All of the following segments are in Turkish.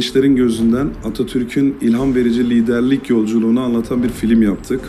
gençlerin gözünden Atatürk'ün ilham verici liderlik yolculuğunu anlatan bir film yaptık.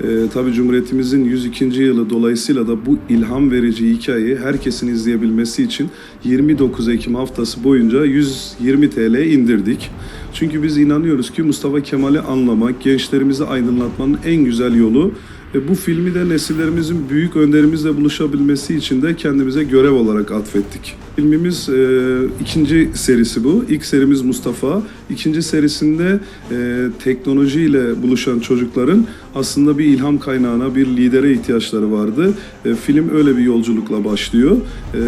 Ee, tabii Cumhuriyetimizin 102. yılı dolayısıyla da bu ilham verici hikayeyi herkesin izleyebilmesi için 29 Ekim haftası boyunca 120 TL indirdik. Çünkü biz inanıyoruz ki Mustafa Kemal'i anlamak, gençlerimizi aydınlatmanın en güzel yolu ve bu filmi de nesillerimizin büyük önderimizle buluşabilmesi için de kendimize görev olarak atfettik. Filmimiz e, ikinci serisi bu. İlk serimiz Mustafa. İkinci serisinde e, teknolojiyle buluşan çocukların aslında bir ilham kaynağına, bir lidere ihtiyaçları vardı. E, film öyle bir yolculukla başlıyor. E,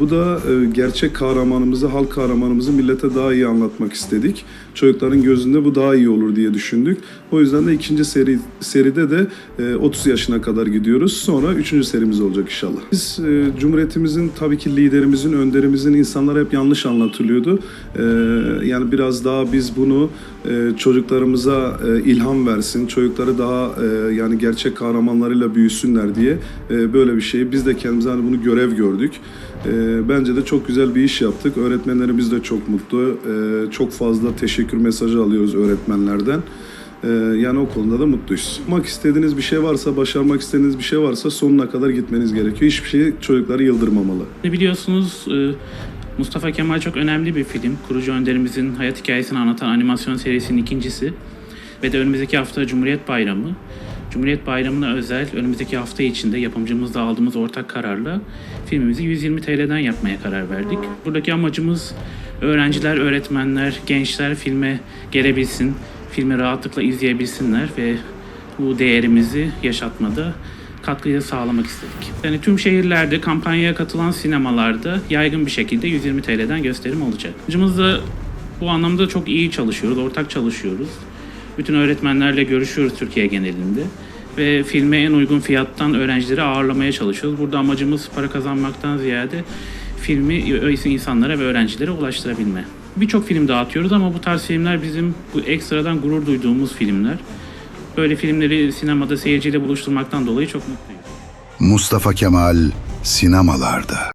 bu da e, gerçek kahramanımızı, halk kahramanımızı millete daha iyi anlatmak istedik. Çocukların gözünde bu daha iyi olur diye düşündük. O yüzden de ikinci seri seride de e, 30 yaşına kadar gidiyoruz. Sonra üçüncü serimiz olacak inşallah. Biz e, Cumhuriyetimizin tabii ki liderimizin, önderimizin insanlara hep yanlış anlatılıyordu. E, yani biraz daha biz bunu e, çocuklarımıza e, ilham versin, çocukları daha e, yani gerçek kahramanlarıyla büyüsünler diye e, böyle bir şey. Biz de kendimize hani bunu görev gördük. E, bence de çok güzel bir iş yaptık. Öğretmenlerimiz de çok mutlu. E, çok fazla teşekkür mesajı alıyoruz öğretmenlerden. Ee, yani o konuda da mutluyuz. Yapmak istediğiniz bir şey varsa, başarmak istediğiniz bir şey varsa sonuna kadar gitmeniz gerekiyor. Hiçbir şey çocukları yıldırmamalı. Biliyorsunuz e, Mustafa Kemal çok önemli bir film. Kurucu önderimizin hayat hikayesini anlatan animasyon serisinin ikincisi. Ve de önümüzdeki hafta Cumhuriyet Bayramı. Cumhuriyet Bayramı'na özel önümüzdeki hafta içinde yapımcımızla aldığımız ortak kararla filmimizi 120 TL'den yapmaya karar verdik. Buradaki amacımız öğrenciler, öğretmenler, gençler filme gelebilsin, filmi rahatlıkla izleyebilsinler ve bu değerimizi yaşatmada katkıyı sağlamak istedik. Yani tüm şehirlerde kampanyaya katılan sinemalarda yaygın bir şekilde 120 TL'den gösterim olacak. Amacımız da bu anlamda çok iyi çalışıyoruz, ortak çalışıyoruz. Bütün öğretmenlerle görüşüyoruz Türkiye genelinde ve filme en uygun fiyattan öğrencileri ağırlamaya çalışıyoruz. Burada amacımız para kazanmaktan ziyade filmi insanlara ve öğrencilere ulaştırabilme. Birçok film dağıtıyoruz ama bu tarz filmler bizim bu ekstradan gurur duyduğumuz filmler. Böyle filmleri sinemada seyirciyle buluşturmaktan dolayı çok mutluyum. Mustafa Kemal sinemalarda.